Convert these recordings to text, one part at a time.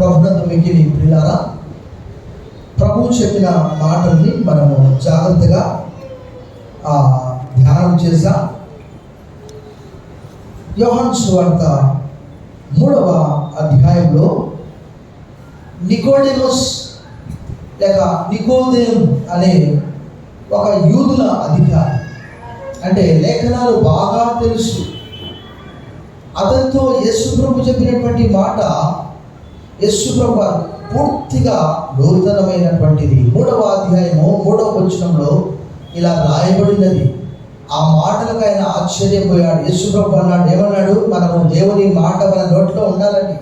ప్రభుత్వం మిగిలి పిల్లారా ప్రభు చెప్పిన మాటల్ని మనము జాగ్రత్తగా ధ్యానం చేశాం యోహన్ సువార్త మూడవ అధ్యాయంలో నికోడెమస్ లేక నికోదేం అనే ఒక యూదుల అధికారి అంటే లేఖనాలు బాగా తెలుసు. అతనితో యేసుప్రభు చెప్పినటువంటి మాట యేసుప్రభు పూర్తిగా నూతనమైనటువంటిది. మూడవ అధ్యాయము మూడవ వచనంలో ఇలా రాయబడినది. ఆ మాటలకు ఆయన ఆశ్చర్యపోయాడు. యేసుప్రభు అన్నాడు ఏమన్నాడు? మనము దేవుని మాట మన నోట్లో ఉండాలని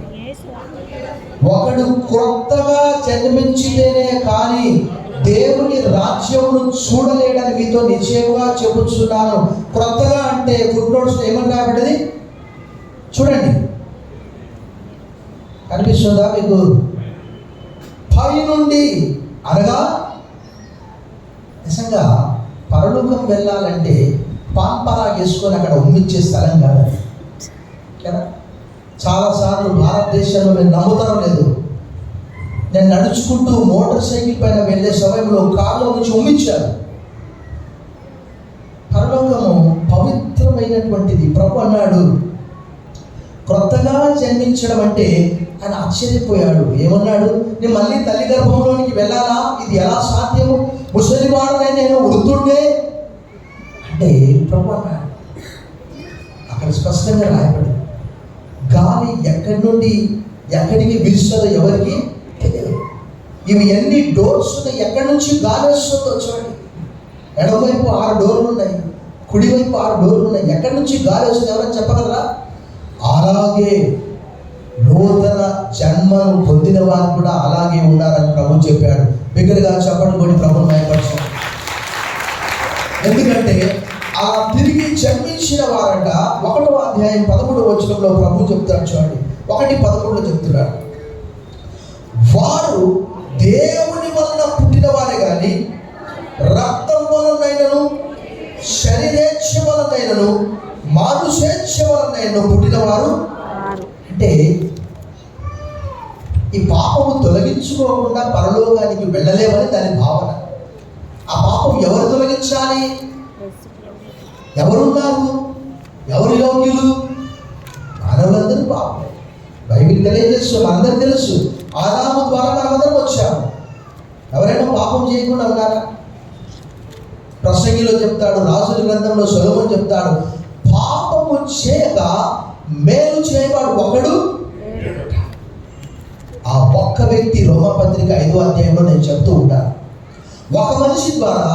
ఒకడు క్రొత్తగా జన్మించితేనే కానీ దేవుని రాజ్యమును చూడలేడని మీతో నిశ్చయంగా చెబుతున్నాను. క్రొత్తగా అంటే ఫుడ్ నోట్స్ ఏమని రాబడ్డది చూడండి. కనిపిస్తుందా మీకు? పై నుండి అనగా నిజంగా పరలోకం వెళ్ళాలంటే పాంపరా వేసుకొని అక్కడ ఉమ్మిచ్చే స్థలం కాదు. కదా? చాలాసార్లు భారతదేశంలో నేను నమ్ముతాను లేదు నేను నడుచుకుంటూ మోటార్ సైకిల్ పైన వెళ్ళే సమయంలో కారులో నుంచి ఉమ్మించాను. పరలోకము పవిత్రమైనటువంటిది. ప్రభు అన్నాడు క్రొత్తగా జన్మించడం అంటే ఆయన ఆశ్చర్యపోయాడు. ఏమన్నాడు? నేను మళ్ళీ తల్లి గర్భంలోనికి వెళ్ళాలా? ఇది ఎలా సాధ్యము? ముసలివాడనే నేను వృద్ధుండే? అంటే ప్రభు అన్నాడు. అక్కడ స్పష్టంగా రాయబడి గాలి ఎక్కడి నుండి ఎక్కడికి విరుస్తుందో ఎవరికి తెలియదు. ఇవి ఎన్ని డోర్స్ ఉన్నాయి? ఎక్కడి నుంచి గాలి వస్తుందో చూడండి. ఎడమవైపు ఆరు డోర్లు ఉన్నాయి. కుడివైపు ఆరు డోర్లు ఉన్నాయి. ఎక్కడి నుంచి గాలి వస్తుంది ఎవరైనా చెప్పగలరా? అలాగే నూతన జన్మను పొందిన వారు కూడా అలాగే ఉన్నారని ప్రభు చెప్పాడు. బిగ్గరగా చెప్పడం కూడా ప్రభుని భయపరచం ఎందుకంటే ఆ తిరిగి జన్మించిన వారంట ఒకటో అధ్యాయం పదమూడవ వచనంలో ప్రభు చెప్తాడు చూడండి. ఒకటి పదమూడులో చెప్తున్నాడు. వారు దేవ మానుషేచ్ఛ వలనైనను పుట్టిన వారు అంటే ఈ పాపము తొలగించుకోకుండా పరలోకానికి వెళ్ళలేమని దాని భావన. ఆ పాపం ఎవరు తొలగించాలి? ఎవరున్నారు? ఎవరు యోగ్యులు మానవులందరూ పాపం బైబిల్ తెలియజేస్తూ మనందరూ తెలుసు ఆదాము ద్వారా మనమందరం వచ్చాము. ఎవరైనా పాపం చేయకుండా ఉన్నారా? ప్రసంగిలో చెప్తాడు రాజుల గ్రంథంలో సొలమన్ చెప్తాడు పాపము చేయక మేలు చేయవాడు ఒకడు ఆ ఒక్క వ్యక్తి రోమపత్రిక ఐదో అధ్యాయంలో నేను చెప్తూ ఉంటాను. ఒక మనిషి ద్వారా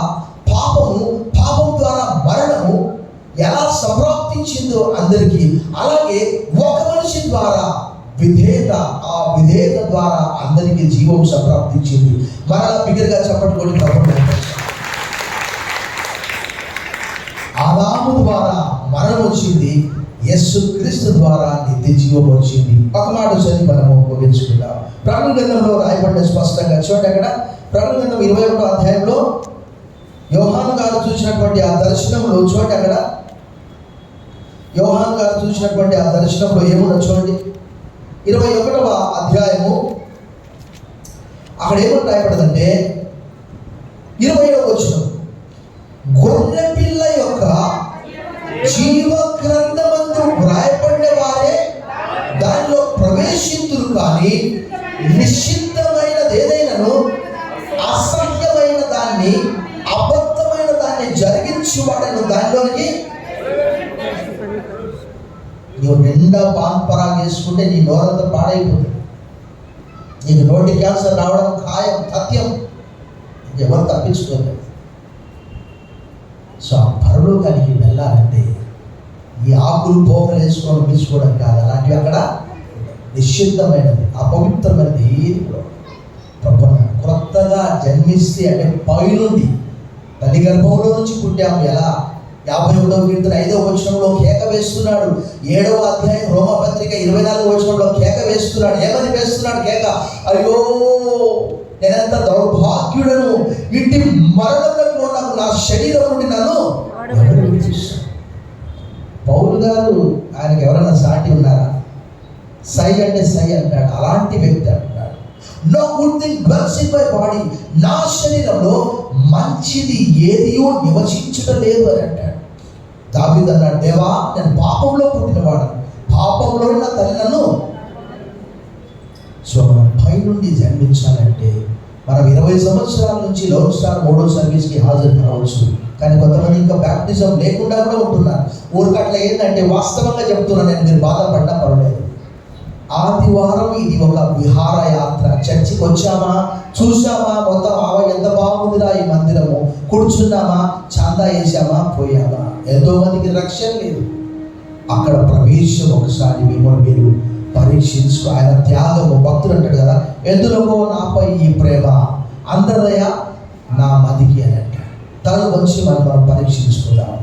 పాపము పాపం ద్వారా మరణము ఎలా సంప్రాప్తించిందో అందరికీ అలాగే ఒక మనిషి ద్వారా విధేయత ఆ విధేయత ద్వారా అందరికీ జీవం సంప్రాప్తించింది. మరలా బిగ్గరగా చెప్పండి కూడా ఆదాము ద్వారా మరణం వచ్చింది. యస్సు క్రీస్తు ద్వారా నిత్య జీవం వచ్చింది. ఒక మాట చదివి మనము ముగించుకుందాం. ప్రకటన గ్రంథంలో రాయబడిన స్పష్టంగా చూడండి అక్కడ. ప్రకటన గ్రంథం ఇరవై ఒకటో అధ్యాయంలో యోహాను గారు చూసినటువంటి ఆ దర్శనంలో చూడండి అక్కడ. యోహాను గారు చూసినటువంటి ఆ దర్శనంలో ఏమున్నా చూడండి. ఇరవై ఒకటవ అధ్యాయము. అక్కడ ఏమని రాయబడదంటే ఇరవై వచ్చిన గొర్రె పిల్ల యొక్క జీవ గ్రంథమందు వ్రాయబడిన వారే దానిలో ప్రవేశింతురు కానీ నిషిద్ధమైనది ఏదైనాను అసహ్యమైన దాన్ని అబద్ధమైన దాన్ని జరిగించువాడను దానిలోకి నువ్వు నిండా పాన్పరా చేసుకుంటే నీ నోరంతా పాడైపోతుంది. నీకు నోటి క్యాన్సర్ రావడం ఖాయం సత్యం. ఎవరు తప్పించుకోలేదు. సో ఆ పరలోకానికి వెళ్ళాలంటే ఈ ఆకులు పోకలు వేసుకొని తీసుకోవడం కాదు. అలాంటివి అక్కడ నిశ్చిద్ధమైనది అపవిత్రమైనది ఏది కూడా. ప్రభు క్రొత్తగా జన్మిస్తే అంటే పైనుండి తల్లి గర్భంలో నుంచి పుట్టాము. ఎలా? యాభై ఒకటో కీర్తన ఐదవ వచనంలో కేక వేస్తున్నాడు. ఏడవ అధ్యాయం రోమపత్రిక ఇరవై నాలుగు వచనంలో కేక వేస్తున్నాడు. ఏమని వేస్తున్నాడు కేక? అయ్యో నేనంత దౌర్భాగ్యుడను. ఇంటి మరణంలో నాకు నా శరీరం నుండి నన్ను ఎవరు విడిపిస్తారు? పౌలు గారు ఆయనకి ఎవరైనా సాటి ఉన్నారా? సై అంటే సై అంటాడు. అలాంటి వ్యక్తి అంటాడు. No good thing dwells in my body నా శరీరంలో మంచిది ఏదియో నివసించడం లేదు అని అంటాడు. దావీదు అన్నాడు దేవా నేను పాపంలో పుట్టినవాడు పాపంలో నా తల్లి నన్ను సో మనం పైనుండి జన్మించాలంటే మనం ఇరవై సంవత్సరాల నుంచి లవ్ స్టార్ మూడో సర్వీస్కి హాజరు కావచ్చు. కానీ కొంతమంది ఇంకా బ్యాప్టిజం లేకుండా కూడా ఉంటున్నారు. ఊరికట్ల ఏంటంటే వాస్తవంగా చెప్తున్నాను నేను మీరు బాధపడ్డా పర్వాలేదు. ఆదివారం ఇది ఒక విహారయాత్ర. చర్చికి వచ్చామా? చూసామా మొత్తం ఆవ ఎంత బాగుందిరా ఈ మందిరము? కూర్చున్నామా? చందా వేసామా? పోయామా? ఎంతో మందికి రక్షణ లేదు. అక్కడ ప్రవేశం ఒకసారి మిమ్మల్ని మీరు పరీక్షించుకో ఆయన త్యాగము భక్తులు అంటాడు కదా ఎందులో నాపై ఈ ప్రేమ? అందరదయ నా మదికి అని తల వచ్చి మనం మనం పరీక్షించుకుందాం.